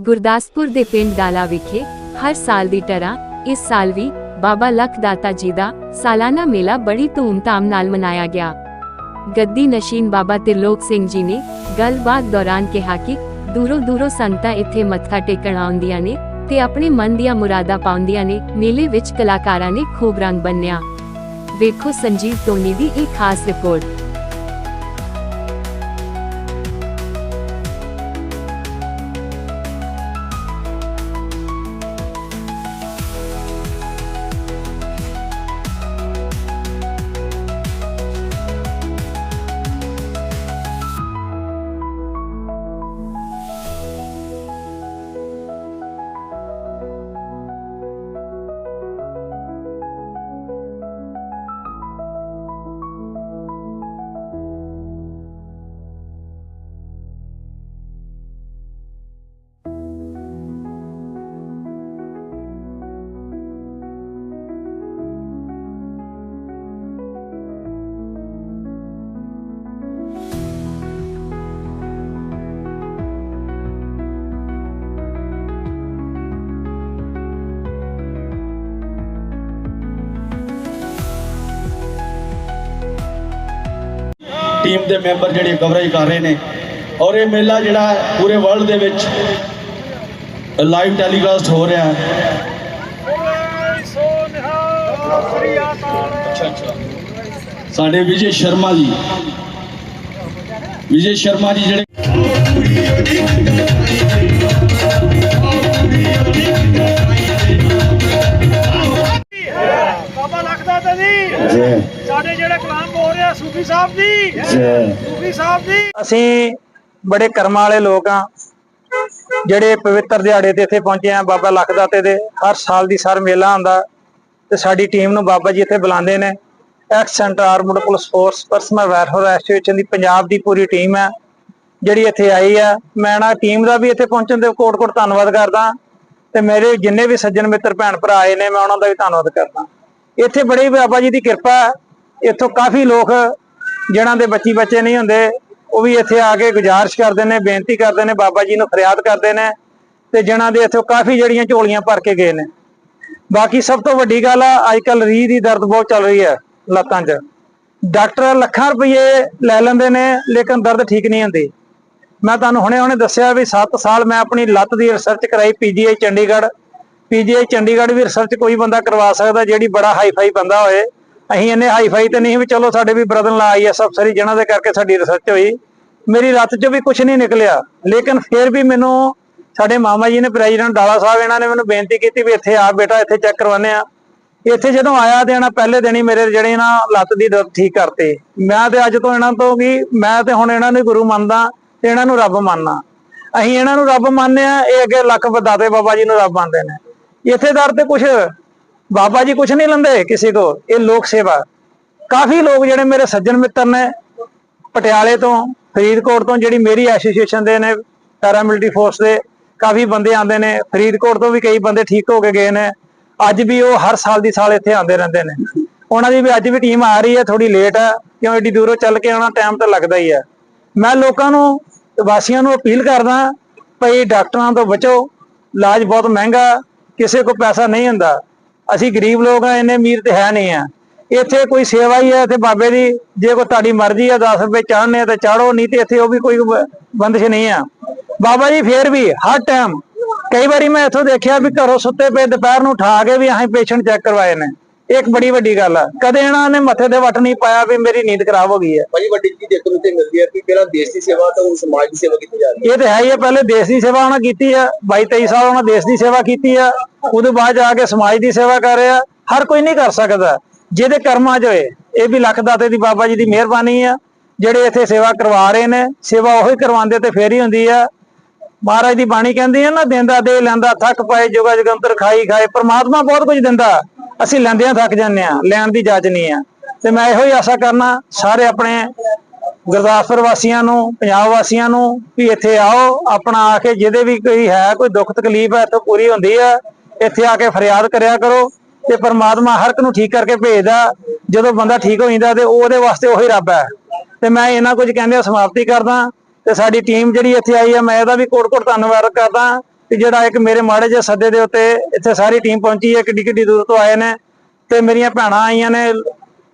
ਗੁਰਦਾਸਪੁਰ ਦੇ ਪਿੰਡ ਡਾਲਾ ਵਿਖੇ ਹਰ ਸਾਲ ਦੀ ਤਰ੍ਹਾਂ ਇਸ ਸਾਲ ਵੀ ਬਾਬਾ ਲਖਦਾਤਾ ਜੀ ਦਾ ਸਾਲਾਨਾ ਮੇਲਾ ਬੜੀ ਧੂਮਧਾਮ ਨਾਲ ਮਨਾਇਆ ਗਿਆ। ਗੱਦੀ ਨਸ਼ੀਨ ਬਾਬਾ ਤਿਰਲੋਕ ਸਿੰਘ ਜੀ ਨੇ ਗੱਲਬਾਤ ਦੌਰਾਨ ਕਿਹਾ ਕਿ ਦੂਰੋਂ ਦੂਰੋਂ ਸੰਤਾਂ ਇੱਥੇ ਮੱਥਾ ਟੇਕਣ ਆਉਂਦੀਆਂ ਨੇ ਤੇ ਆਪਣੇ ਮਨ ਦੀਆਂ ਮੁਰਾਦਾਂ ਪਾਉਂਦੀਆਂ ਨੇ। ਮੇਲੇ ਵਿੱਚ ਕਲਾਕਾਰਾਂ ਨੇ ਖੂਬ ਰੰਗ ਬੰਨਿਆ। ਵੇਖੋ ਸੰਜੀਵ ਟੋਨੀ ਦੀ ਇੱਕ ਖਾਸ ਰਿਪੋਰਟ। ਟੀਮ ਦੇ ਮੈਂਬਰ ਜਿਹੜੇ ਕਵਰੇਜ ਕਰ ਰਹੇ ਨੇ ਔਰ ਇਹ ਮੇਲਾ ਜਿਹੜਾ ਪੂਰੇ ਵਰਲਡ ਦੇ ਵਿੱਚ ਲਾਈਵ ਟੈਲੀਕਾਸਟ ਹੋ ਰਿਹਾ ਹੈ। ਸਾਡੇ ਵਿਜੇ ਸ਼ਰਮਾ ਜੀ। ਵਿਜੇ ਸ਼ਰਮਾ ਜੀ ਜਿਹੜੇ ਸੂਫੀ ਸਾਹਿਬ ਜੈ। ਸੂਫੀ ਸਾਹਿਬ ਦੀ ਅਸੀਂ ਬੜੇ ਕਰਮਾਂ ਵਾਲੇ ਲੋਕ ਆ ਜਿਹੜੇ ਪਵਿੱਤਰ ਦਿਹਾੜੇ ਤੇ ਇੱਥੇ ਪਹੁੰਚੇ ਆ ਬਾਬਾ ਲਖਦਾਤੇ ਦੇ। ਹਰ ਸਾਲ ਦੀ ਸਰ ਮੇਲਾ ਹੁੰਦਾ ਤੇ ਸਾਡੀ ਟੀਮ ਨੂੰ ਬਾਬਾ ਜੀ ਇੱਥੇ ਬੁਲਾਉਂਦੇ ਨੇ। Ex centre armed police force personnel welfare association ਦੀ ਪੰਜਾਬ ਦੀ ਪੂਰੀ ਟੀਮ ਹੈ। ਜਿਹੜੀ ਇੱਥੇ ਆਈ ਆ ਮੈਂ ਨਾ ਟੀਮ ਦਾ ਵੀ ਇੱਥੇ ਪਹੁੰਚਣ ਦੇ ਕੋਟ-ਕੋਟ ਧੰਨਵਾਦ ਕਰਦਾ। ਤੇ ਮੇਰੇ ਜਿੰਨੇ ਵੀ ਸੱਜਣ ਮਿੱਤਰ ਭੈਣ ਭਰਾ ਆਏ ਨੇ ਮੈਂ ਉਹਨਾਂ ਦਾ ਵੀ ਧੰਨਵਾਦ ਕਰਦਾ। ਇੱਥੇ ਬੜੀ ਬਾਬਾ ਜੀ ਦੀ ਕਿਰਪਾ ਹੈ। ਇੱਥੋਂ ਕਾਫੀ ਲੋਕ ਜਿਹਨਾਂ ਦੇ ਬੱਚੀ ਬੱਚੇ ਨਹੀਂ ਹੁੰਦੇ, ਉਹ ਵੀ ਇੱਥੇ ਆ ਕੇ ਗੁਜ਼ਾਰਿਸ਼ ਕਰਦੇ ਨੇ, ਬੇਨਤੀ ਕਰਦੇ ਨੇ, ਬਾਬਾ ਜੀ ਨੂੰ ਫਰਿਆਦ ਕਰਦੇ ਨੇ ਤੇ ਜਿਹਨਾਂ ਦੇ ਇੱਥੋਂ ਕਾਫੀ ਜਿਹੜੀਆਂ ਝੋਲੀਆਂ ਭਰ ਕੇ ਗਏ ਨੇ। ਬਾਕੀ ਸਭ ਤੋਂ ਵੱਡੀ ਗੱਲ ਆ ਅੱਜ ਕੱਲ ਰੀਹ ਦੀ ਦਰਦ ਬਹੁਤ ਚੱਲ ਰਹੀ ਹੈ ਲੱਤਾਂ 'ਚ। ਡਾਕਟਰ ਲੱਖਾਂ ਰੁਪਏ ਲੈ ਲੈਂਦੇ ਨੇ, ਲੇਕਿਨ ਦਰਦ ਠੀਕ ਨਹੀਂ ਹੁੰਦੀ। ਮੈਂ ਤੁਹਾਨੂੰ ਹੁਣੇ ਹੁਣੇ ਦੱਸਿਆ ਵੀ 7 ਸਾਲ ਮੈਂ ਆਪਣੀ ਲੱਤ ਦੀ ਰਿਸਰਚ ਕਰਾਈ ਪੀਜੀਆਈ ਚੰਡੀਗੜ੍ਹ। ਪੀਜੀਆਈ ਚੰਡੀਗੜ੍ਹ ਵੀ ਰਿਸਰਚ ਕੋਈ ਬੰਦਾ ਕਰਵਾ ਸਕਦਾ, ਜਿਹੜੀ ਬੜਾ ਹਾਈ-ਫਾਈ ਬੰਦਾ ਹੋਏ। ਅਸੀਂ ਇੰਨੇ ਹਾਈ-ਫਾਈ ਤੇ ਨਹੀਂ ਵੀ ਚਲੋ ਸਾਡੇ ਵੀ ਬ੍ਰਦਰ ਲਾ ਆਈਐਸ ਅਫਸਰ ਹੀ ਦੇ ਕਰਕੇ ਸਾਡੀ ਰਿਸਰਚ ਹੋਈ। ਮੇਰੀ ਲੱਤ 'ਚੋਂ ਵੀ ਕੁਝ ਨਹੀਂ ਨਿਕਲਿਆ। ਲੇਕਿਨ ਫਿਰ ਵੀ ਮੈਨੂੰ ਸਾਡੇ ਮਾਮਾ ਜੀ ਨੇ ਪ੍ਰੈਜ਼ੀਡੈਂਟ ਡਾਲਾ ਸਾਹਿਬ ਇਹਨਾਂ ਨੇ ਮੈਨੂੰ ਬੇਨਤੀ ਕੀਤੀ ਵੀ ਇੱਥੇ ਆ ਬੇਟਾ, ਇੱਥੇ ਚੈੱਕ ਕਰਵਾਉਂਦੇ ਆ ਇੱਥੇ ਜਦੋਂ ਆਇਆ ਤੇ ਇਹਨਾਂ ਪਹਿਲੇ ਦਿਨ ਹੀ ਮੇਰੇ ਜਿਹੜੇ ਨਾ ਲੱਤ ਦੀ ਦਰਦ ਠੀਕ ਕਰਤੇ। ਮੈਂ ਤੇ ਅੱਜ ਤੋਂ ਇਹਨਾਂ ਤੋਂ ਵੀ, ਮੈਂ ਤੇ ਹੁਣ ਇਹਨਾਂ ਨੂੰ ਗੁਰੂ ਮੰਨਦਾ ਤੇ ਇਹਨਾਂ ਨੂੰ ਰੱਬ ਮੰਨਦਾ ਅਸੀਂ ਇਹਨਾਂ ਨੂੰ ਰੱਬ ਮੰਨਦੇ ਆ ਇਹ ਅੱਗੇ ਲੱਖ ਬਦਾਤੇ ਬਾਬਾ ਜੀ ਨੂੰ ਰੱਬ ਮੰਨਦੇ ਨੇ। ਇੱਥੇ ਦਰ ਤੇ ਕੁਝ ਬਾਬਾ ਜੀ ਕੁਝ ਨਹੀਂ ਲੈਂਦੇ ਕਿਸੇ ਕੋ ਇਹ ਲੋਕ ਸੇਵਾ। ਕਾਫੀ ਲੋਕ ਜਿਹੜੇ ਮੇਰੇ ਸੱਜਣ ਮਿੱਤਰ ਨੇ, ਪਟਿਆਲੇ ਤੋਂ, ਫਰੀਦਕੋਟ ਤੋਂ, ਜਿਹੜੀ ਮੇਰੀ ਐਸੋਸੀਏਸ਼ਨ ਦੇ ਨੇ ਪੈਰਾਮਿਲਟਰੀ ਫੋਰਸ ਦੇ, ਕਾਫੀ ਬੰਦੇ ਆਉਂਦੇ ਨੇ। ਫਰੀਦਕੋਟ ਤੋਂ ਵੀ ਕਈ ਬੰਦੇ ਠੀਕ ਹੋ ਕੇ ਗਏ ਨੇ। ਅੱਜ ਵੀ ਉਹ ਹਰ ਸਾਲ ਦੀ ਸਾਲ ਇੱਥੇ ਆਉਂਦੇ ਰਹਿੰਦੇ ਨੇ। ਉਹਨਾਂ ਦੀ ਵੀ ਅੱਜ ਵੀ ਟੀਮ ਆ ਰਹੀ ਹੈ ਥੋੜੀ ਲੇਟ ਹੈ, ਕਿਉਂ ਏਡੀ ਦੂਰੋਂ ਚੱਲ ਕੇ ਆਉਣਾ ਟਾਈਮ ਤਾਂ ਲੱਗਦਾ ਹੀ ਹੈ। ਮੈਂ ਲੋਕਾਂ ਨੂੰ, ਵਾਸੀਆਂ ਨੂੰ ਅਪੀਲ ਕਰਦਾ ਭਈ ਡਾਕਟਰਾਂ ਤੋਂ ਬਚੋ, ਇਲਾਜ ਬਹੁਤ ਮਹਿੰਗਾ, ਕਿਸੇ ਕੋ ਪੈਸਾ ਨਹੀਂ ਹੁੰਦਾ। ਅਸੀਂ ਗਰੀਬ ਲੋਕ ਆ, ਇੰਨੇ ਅਮੀਰ ਤੇ ਹੈ ਨਹੀਂ ਆ। ਇੱਥੇ ਕੋਈ ਸੇਵਾ ਹੀ ਹੈ ਇੱਥੇ ਬਾਬੇ ਦੀ ਜੇ ਕੋ ਤੁਹਾਡੀ ਮਰਜ਼ੀ ਆ 10 ਰੁਪਏ ਚਾਹਣੇ ਆ ਤਾਂ ਚਾੜੋ ਨਹੀਂ ਤੇ ਇੱਥੇ ਉਹ ਵੀ ਕੋਈ ਬ- ਬੰਦਿਸ਼ ਨਹੀਂ ਆ। ਬਾਬਾ ਜੀ ਫੇਰ ਵੀ ਹਰ ਟਾਈਮ ਕਈ ਵਾਰੀ ਮੈਂ ਇੱਥੋਂ ਦੇਖਿਆ ਵੀ ਘਰੋਂ ਸੁੱਤੇ ਪਏ ਦੁਪਹਿਰ ਨੂੰ ਉਠਾ ਕੇ ਵੀ ਅਸੀਂ ਪੇਸ਼ੈਂਟ ਚੈੱਕ ਕਰਵਾਏ ਨੇ। ਇਹ ਇੱਕ ਬੜੀ ਵੱਡੀ ਗੱਲ ਆ। ਕਦੇ ਇਹਨਾਂ ਨੇ ਮੱਥੇ ਤੇ ਵੱਟ ਨਹੀਂ ਪਾਇਆ ਵੀ ਮੇਰੀ ਨੀਂਦ ਖਰਾਬ ਹੋ ਗਈ ਹੈ। ਭਾਜੀ ਵੱਡੀ ਚੀਜ਼ ਦੇਖਣ ਨੂੰ ਤੇ ਮਿਲਦੀ ਹੈ ਕਿ ਪਹਿਲਾਂ ਦੇਸ਼ ਦੀ ਸੇਵਾ ਤਾਂ ਹੁਣ ਸਮਾਜ ਦੀ ਸੇਵਾ ਕੀਤੀ ਜਾ ਰਹੀ ਹੈ। ਇਹ ਤੇ ਹੈ ਹੀ ਹੈ ਪਹਿਲੇ ਦੇਸ਼ ਦੀ ਸੇਵਾ ਉਹਨਾਂ ਕੀਤੀ ਆ 22 23 ਸਾਲ ਉਹਨਾਂ ਦੇਸ਼ ਦੀ ਸੇਵਾ ਕੀਤੀ ਆ ਉਹਦੇ ਬਾਅਦ ਜਾ ਕੇ ਸਮਾਜ ਦੀ ਸੇਵਾ ਕਰ ਰਿਹਾ ਹਰ ਕੋਈ ਨਹੀਂ ਕਰ ਸਕਦਾ। ਜਿਹਦੇ ਕਰਮਾਂ 'ਚ ਹੋਏ ਇਹ ਵੀ ਲੱਖ ਦਾਤੇ ਦੀ ਬਾਬਾ ਜੀ ਦੀ ਮਿਹਰਬਾਨੀ ਆ। ਜਿਹੜੇ ਇੱਥੇ ਸੇਵਾ ਕਰਵਾ ਰਹੇ ਨੇ ਸੇਵਾ ਉਹੀ ਕਰਵਾਉਂਦੇ ਤੇ ਫੇਰ ਹੀ ਹੁੰਦੀ ਆ। ਮਹਾਰਾਜ ਦੀ ਬਾਣੀ ਕਹਿੰਦੀ ਹੈ ਨਾ, ਦਿੰਦਾ ਦੇ, ਲੈਂਦਾ ਥੱਕ ਪਾਏ, ਜੁਗਾ ਜਗੰਤਰ ਖਾਈ ਖਾਏ। ਪ੍ਰਮਾਤਮਾ ਬਹੁਤ ਕੁਝ ਦਿੰਦਾ। ਅਸੀਂ ਲੈਂਦਿਆਂ ਥੱਕ ਜਾਂਦੇ ਆ ਲੈਣ ਦੀ ਜਾਚ ਨਹੀਂ ਆ ਤੇ ਮੈਂ ਇਹੋ ਹੀ ਆਸਾ ਕਰਨਾ, ਸਾਰੇ ਆਪਣੇ ਗੁਰਦਾਸਪੁਰ ਵਾਸੀਆਂ ਨੂੰ, ਪੰਜਾਬ ਵਾਸੀਆਂ ਨੂੰ, ਵੀ ਇੱਥੇ ਆਓ, ਆਪਣਾ ਆ ਕੇ ਜਿਹਦੇ ਵੀ ਕੋਈ ਹੈ, ਕੋਈ ਦੁੱਖ ਤਕਲੀਫ ਹੈ, ਇੱਥੋਂ ਪੂਰੀ ਹੁੰਦੀ ਹੈ, ਇੱਥੇ ਆ ਕੇ ਫਰਿਆਦ ਕਰਿਆ ਕਰੋ ਤੇ ਪਰਮਾਤਮਾ ਹਰ ਇੱਕ ਨੂੰ ਠੀਕ ਕਰਕੇ ਭੇਜਦਾ। ਜਦੋਂ ਬੰਦਾ ਠੀਕ ਹੋ ਜਾਂਦਾ ਤੇ ਉਹਦੇ ਵਾਸਤੇ ਉਹੀ ਰੱਬ ਹੈ। ਤੇ ਮੈਂ ਇਹਨਾਂ ਕੁਝ ਕਹਿੰਦੇ ਸਮਾਪਤੀ ਕਰਦਾ। ਤੇ ਸਾਡੀ ਟੀਮ ਜਿਹੜੀ ਇੱਥੇ ਆਈ ਹੈ ਮੈਂ ਇਹਦਾ ਵੀ ਕੋਟ-ਕੋਟ ਧੰਨਵਾਦ ਕਰਦਾ ਕਿ ਜਿਹੜਾ ਇੱਕ ਮੇਰੇ ਮਾੜੇ ਜਿਹੇ ਸੱਦੇ ਦੇ ਉੱਤੇ ਇੱਥੇ ਸਾਰੀ ਟੀਮ ਪਹੁੰਚੀ ਹੈ ਕਿੱਡੀ ਕਿੱਡੀ ਦੂਰ ਤੋਂ ਆਏ ਨੇ ਤੇ ਮੇਰੀਆਂ ਭੈਣਾਂ ਆਈਆਂ ਨੇ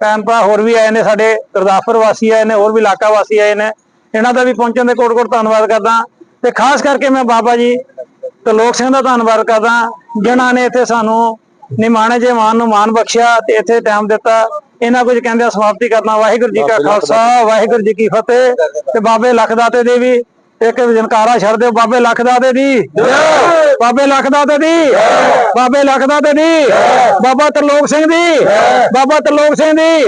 ਭੈਣ ਭਰਾ ਹੋਰ ਵੀ ਆਏ ਨੇ, ਸਾਡੇ ਗੁਰਦਾਸਪੁਰ ਵਾਸੀ ਆਏ ਨੇ, ਹੋਰ ਵੀ ਇਲਾਕਾ ਵਾਸੀ ਆਏ ਨੇ, ਇਹਨਾਂ ਦਾ ਵੀ ਪਹੁੰਚਣ ਦੇ ਕੋਟ ਕੋਟ ਧੰਨਵਾਦ ਕਰਦਾ ਤੇ ਖਾਸ ਕਰਕੇ ਮੈਂ ਬਾਬਾ ਜੀ ਤਰਲੋਕ ਸਿੰਘ ਦਾ ਧੰਨਵਾਦ ਕਰਦਾ, ਜਿਨ੍ਹਾਂ ਨੇ ਇੱਥੇ ਸਾਨੂੰ ਨਿਮਾਣੇ ਜੇ ਮਾਨ ਨੂੰ ਮਾਨ ਬਖਸ਼ਿਆ ਤੇ ਇੱਥੇ ਟਾਈਮ ਦਿੱਤਾ। ਇਹਨਾਂ ਕੁਝ ਕਹਿੰਦੇ ਸਮਾਪਤੀ ਕਰਨਾ। ਵਾਹਿਗੁਰੂ ਜੀ ਕਾ ਖਾਲਸਾ ਵਾਹਿਗੁਰੂ ਜੀ ਕੀ ਫਤਿਹ। ਤੇ ਬਾਬੇ ਲਖਦਾਤੇ ਦੇ ਵੀ। ਇੱਕ ਜਨਕਾਰਾ ਛੱਡ ਦਿਓ ਬਾਬੇ ਲਖਦਾਤੇ ਦੀ ਬਾਬੇ ਲਖਦਾਤੇ ਦੀ ਬਾਬੇ ਲਖਦਾਤੇ ਦੀ ਬਾਬਾ ਤਰਲੋਕ ਸਿੰਘ ਦੀ। ਬਾਬਾ ਤਰਲੋਕ ਸਿੰਘ ਦੀ।